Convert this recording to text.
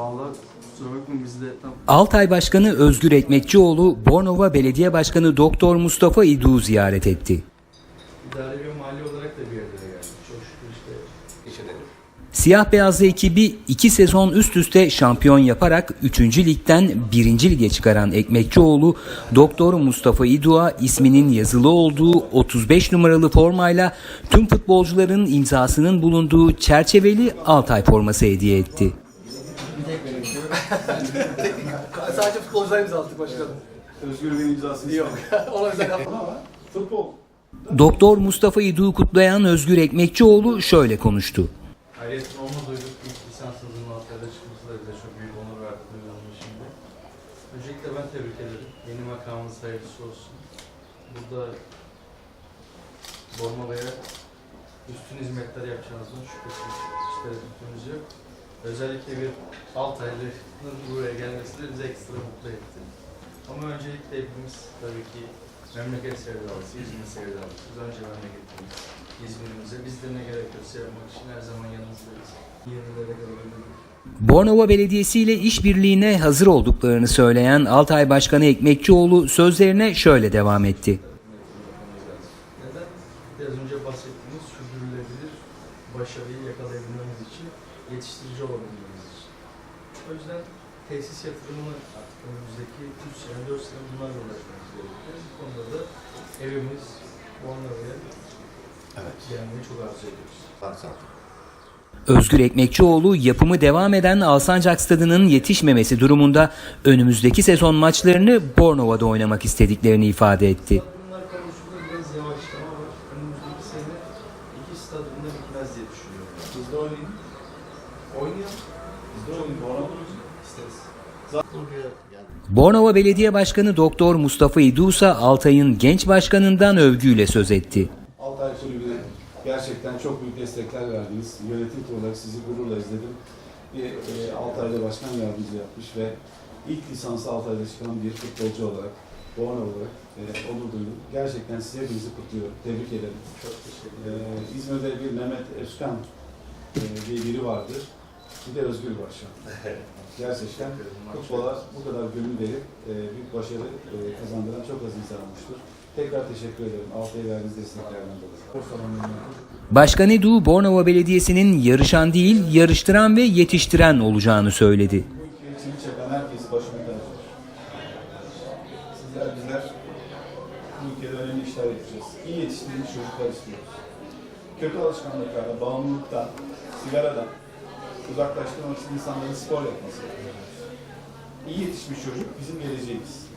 Vallahi kusura bakmayın biz de tam Altay Başkanı Özgür Ekmekçioğlu, Bornova Belediye Başkanı Doktor Mustafa İduk'u ziyaret etti. idari ve mali olarak da bir yerlere geldik. Çok şükür işte Siyah beyazlı ekibi iki sezon üst üste şampiyon yaparak 3. ligden 1. lige çıkaran Ekmekçioğlu, Doktor Mustafa İduk'a isminin yazılı olduğu 35 numaralı formayla tüm futbolcuların imzasının bulunduğu çerçeveli Altay forması hediye etti. Sadece futbolcularımız aldık başkanım. Özgür Bey'in imzasını Yok. Ona özel yaptım. Ama futbol. Doktor Mustafa İduk'u kutlayan Özgür Ekmekçioğlu şöyle konuştu. Hayretin olma duyduk. İlk lisansınızın Altay'da çıkması da bize çok büyük onur verdi duyulanmış şimdi. Öncelikle ben tebrik ederim. Yeni makamınız hayırlısı olsun. Burada Bornova'ya üstün hizmetler yapacağınızdan şüphesiz tereddütümüz yok. Özellikle bir Altaylı'nın buraya gelmesi de bizi ekstra mutlu etti. Ama öncelikle hepimiz tabii ki memleket sevdalısı, İzmir sevdalısıyız. Önce memleketimiz, İzmir'imize. Biz de ne gerekiyorsa yapmak için her zaman yanınızdayız. Yenilere kadar Bornova Belediyesi ile işbirliğine hazır olduklarını söyleyen Altay Başkanı Ekmekçioğlu sözlerine şöyle devam etti. Neden? Biraz önce bahsettiğimiz sürdürülebilir başarıyı yakalayabilmemiz için, yetiştirici olabilmemiz için. O yüzden tesis yatırımını artık önümüzdeki 3 sene, 4 sene bunlarla uğraşmamız gerekiyor. Bu konuda da evimiz, Bornova'ya Evet. gelmeyi çok arzu ediyoruz. Varsa. Özgür Ekmekçioğlu yapımı devam eden Alsancak Stadı'nın yetişmemesi durumunda önümüzdeki sezon maçlarını Bornova'da oynamak istediklerini ifade etti. Bunlar konusunda biraz yavaşlama var. Önümüzdeki sene iki stadında bitmez diye düşünüyorum. Biz de oynayın. Oynayalım. Biz de oynayın. Bornova İsteriz. Belediye Başkanı Doktor Mustafa İdusa Altay'ın genç başkanından övgüyle söz etti. Altay Kulübü'ne gerçekten çok büyük destekler verdiniz. Yönetim olarak sizi gururla izledim. Bir e, Altay'da başkan yardımcı yapmış ve ilk lisansı Altay'da çıkan bir futbolcu olarak, Bornova olarak e, onur duydum. Gerçekten size hepinizi kutluyorum. Tebrik ederim. Çok teşekkür E, ederim. İzmir'de bir Mehmet Özkan e, diye biri vardır. Bir de Özgür Başkan. Gerçekten futbola bu kadar gönül verip e, büyük başarı e, kazandıran çok az insan olmuştur. Tekrar teşekkür ederim. Altay'a verdiğiniz desteklerden dolayı. Başkan İdu Bornova Belediyesi'nin yarışan değil yarıştıran ve yetiştiren olacağını söyledi. Bu ülkeyi içini çeken herkesi başına tacıdır. Sizler bizler bu ülkede önemli işler yapacağız. İyi yetiştirilmiş çocuklar istiyoruz. Kötü alışkanlıklardan, bağımlılıktan, sigaradan uzaklaştırmak için insanların spor yapması. İyi yetişmiş çocuk bizim geleceğimiz.